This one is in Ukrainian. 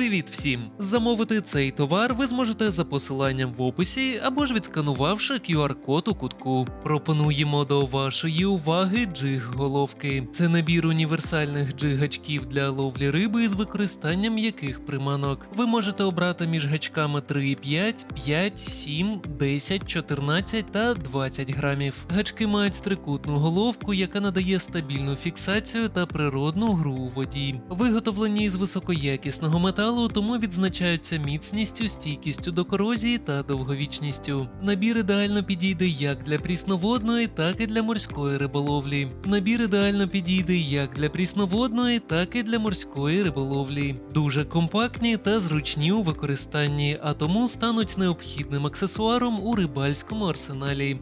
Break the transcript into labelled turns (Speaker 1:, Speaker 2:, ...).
Speaker 1: Привіт всім! Замовити цей товар ви зможете за посиланням в описі або ж відсканувавши QR-код у кутку. Пропонуємо до вашої уваги джиг-головки. Це набір універсальних джиг-гачків для ловлі риби з використанням яких приманок. Ви можете обрати між гачками 3,5, 5, 7, 10, 14 та 20 грамів. Гачки мають трикутну головку, яка надає стабільну фіксацію та природну гру у воді. Виготовлені із високоякісного металу, тому відзначаються міцністю, стійкістю до корозії та довговічністю. Набір ідеально підійде як для прісноводної, так і для морської риболовлі. Набір ідеально підійде як для прісноводної, так і для морської риболовлі. Дуже компактні та зручні у використанні, а тому стануть необхідним аксесуаром у рибальському арсеналі.